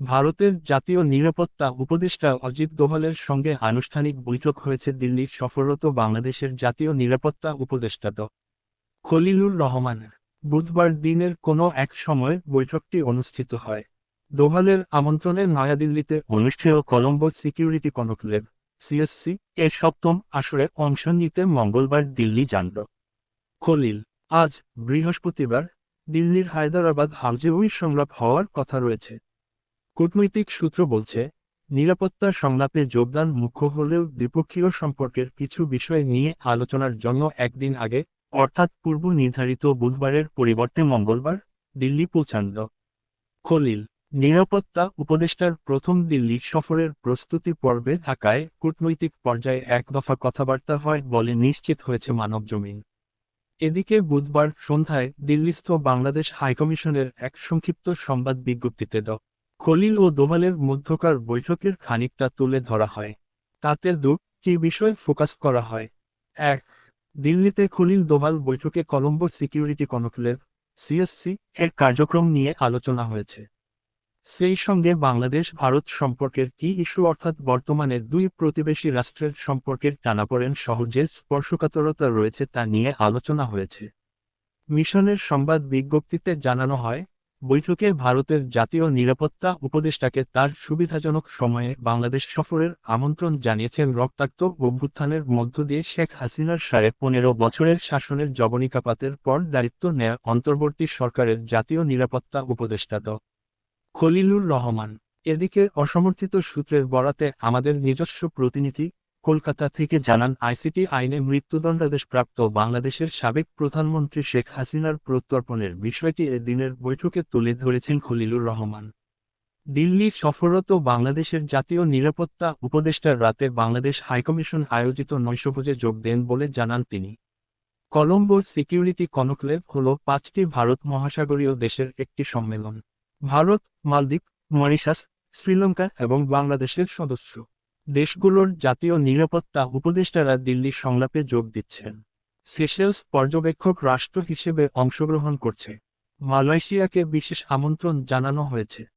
ভারতের জাতীয় নিরাপত্তা উপদেষ্টা অজিত দোভালের সঙ্গে আনুষ্ঠানিক বৈঠক হয়েছে দিল্লির সফররত বাংলাদেশের জাতীয় নিরাপত্তা উপদেষ্টা ড। খলিলুর রহমানের বুধবার দিনের কোনো এক সময় বৈঠকটি অনুষ্ঠিত হয়। দোভালের আমন্ত্রণে নয়াদিল্লিতে অনুষ্ঠেয় কলম্বো সিকিউরিটি কনক্লেভ সিএসসি এর সপ্তম আসরে অংশ নিতে মঙ্গলবার দিল্লি যান খলিল। আজ বৃহস্পতিবার দিল্লির হায়দরাবাদ হাউজে ওই সংলাপ হওয়ার কথা রয়েছে। কূটনৈতিক সূত্র বলছে নিরাপত্তার সংলাপে যোগদান মুখ্য হলেও দ্বিপক্ষীয় সম্পর্কের কিছু বিষয় নিয়ে আলোচনার জন্য একদিন আগে, অর্থাৎ পূর্ব নির্ধারিত বুধবারের পরিবর্তে মঙ্গলবার, দিল্লি পৌঁছান খলিল। নিরাপত্তা উপদেষ্টার প্রথম দিল্লি সফরের প্রস্তুতি পর্বে ঢাকায় কূটনৈতিক পর্যায়ে এক দফা কথাবার্তা হয় বলে নিশ্চিত হয়েছে মানবজমিন। এদিকে বুধবার সন্ধ্যায় দিল্লিস্থ বাংলাদেশ হাইকমিশনের এক সংক্ষিপ্ত সংবাদ বিজ্ঞপ্তিতে ড। খলিল ও দোভালের মধ্যকার বৈঠকের খানিকটা তুলে ধরা হয়। তাতে দুটি বিষয় ফোকাস করা হয়? এক, দিল্লিতে খলিল দোভাল বৈঠকে কলম্বো সিকিউরিটি কনক্লেভ, সিএসসি, এর কার্যক্রম নিয়ে আলোচনা হয়েছে। সেই সঙ্গে বাংলাদেশ ভারত সম্পর্কের কি ইস্যু অর্থাৎ বর্তমানে দুই প্রতিবেশী রাষ্ট্রের সম্পর্কের টানাপোড়েন সহ যে স্পর্শকাতরতা রয়েছে তা নিয়ে আলোচনা হয়েছে। মিশনের সংবাদ বিজ্ঞপ্তিতে জানানো হয় বৈঠকে ভারতের জাতীয় নিরাপত্তা উপদেষ্টাকে তার সুবিধাজনক সময়ে বাংলাদেশ সফরের আমন্ত্রণ জানিয়েছেন রক্তাক্ত অভ্যুত্থানের মধ্য দিয়ে শেখ হাসিনার সাড়ে পনেরো বছরের শাসনের জবনিকাপাতের পর দায়িত্ব নেয়া অন্তর্বর্তী সরকারের জাতীয় নিরাপত্তা উপদেষ্টা ড। খলিলুর রহমান। এদিকে অসমর্থিত সূত্রের বরাতে আমাদের নিজস্ব প্রতিনিধি কলকাতা থেকে জানান, আইসিটি আইনে মৃত্যুদণ্ডাদেশপ্রাপ্ত বাংলাদেশের সাবেক প্রধানমন্ত্রী শেখ হাসিনার প্রত্যর্পণের বিষয়টি এদিনের বৈঠকে তুলে ধরেছেন খলিলুর রহমান। দিল্লি সফররত বাংলাদেশের জাতীয় নিরাপত্তা উপদেষ্টার রাতে বাংলাদেশ হাইকমিশন আয়োজিত নৈশভোজে যোগ দেন বলে জানান তিনি। কলম্বোর সিকিউরিটি কনক্লেভ হল পাঁচটি ভারত মহাসাগরীয় দেশের একটি সম্মেলন। ভারত, মালদ্বীপ, মরিশাস, শ্রীলঙ্কা এবং বাংলাদেশের সদস্য। দেশগুলোর জাতীয় নিরাপত্তা উপদেষ্টারা দিল্লি সংলাপে যোগ দিচ্ছেন। সেশেলস পর্যবেক্ষক রাষ্ট্র হিসেবে অংশগ্রহণ করছে। মালয়েশিয়াকে বিশেষ আমন্ত্রণ জানানো হয়েছে।